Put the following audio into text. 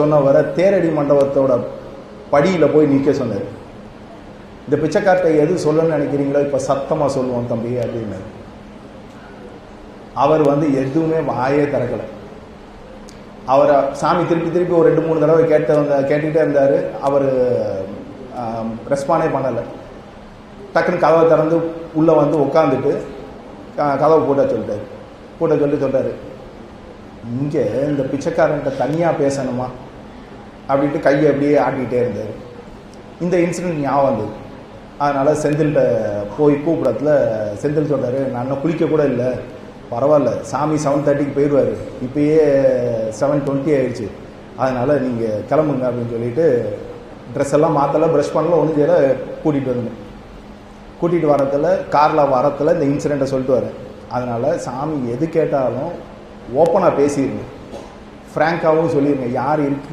சொன்னவரை தேரடி மண்டபத்தோட படியில் போய் நிற்க சொன்னார். இந்த பிச்சைக்கார்ட்டை எது சொல்லணும்னு நினைக்கிறீங்களோ இப்போ சத்தமாக சொல்லுவோம் தம்பி அப்படின்னாரு. அவர் வந்து எதுவுமே வாயே திறக்கலை. அவரை சாமி திருப்பி திருப்பி ஒரு ரெண்டு மூணு தடவை கேட்டவங்க கேட்டுக்கிட்டே இருந்தார். அவர் ரெஸ்பாண்டே பண்ணலை. டக்குன்னு கதவை திறந்து உள்ளே வந்து உட்காந்துட்டு கதவை போட்ட சொல்லிட்டாரு. போட்ட சொல்லி சொல்கிறாரு இங்கே இந்த பிச்சைக்காரன்கிட்ட தனியாக பேசணுமா? அப்படின்ட்டு கையை அப்படியே ஆட்டிக்கிட்டே இருந்தார். இந்த இன்சிடென்ட் ஞாபகம் வந்தது. அதனால் செந்தில்கிட்ட போய் கூப்பிடத்தில் செந்தில் சொல்கிறார் நான் இன்னும் குளிக்க கூட இல்லை. பரவாயில்ல. சாமி செவன் தேர்ட்டிக்கு போயிடுவார். இப்போயே செவன் டுவெண்ட்டி ஆயிடுச்சு அதனால் நீங்கள் கிளம்புங்க அப்படின்னு சொல்லிட்டு ட்ரெஸ் எல்லாம் மாற்றலை ப்ரஷ் பண்ணல ஒன்றும் சேர கூட்டிகிட்டு வரணும் கூட்டிகிட்டு வரத்தில் காரில் வரத்தில் இந்த இன்சிடெண்ட்டை சொல்லிட்டு வரேன் அதனால் சாமி எது கேட்டாலும் ஓப்பனாக பேசிடுங்க ஃப்ராங்காகவும் சொல்லிடுங்க யார் இருக்கு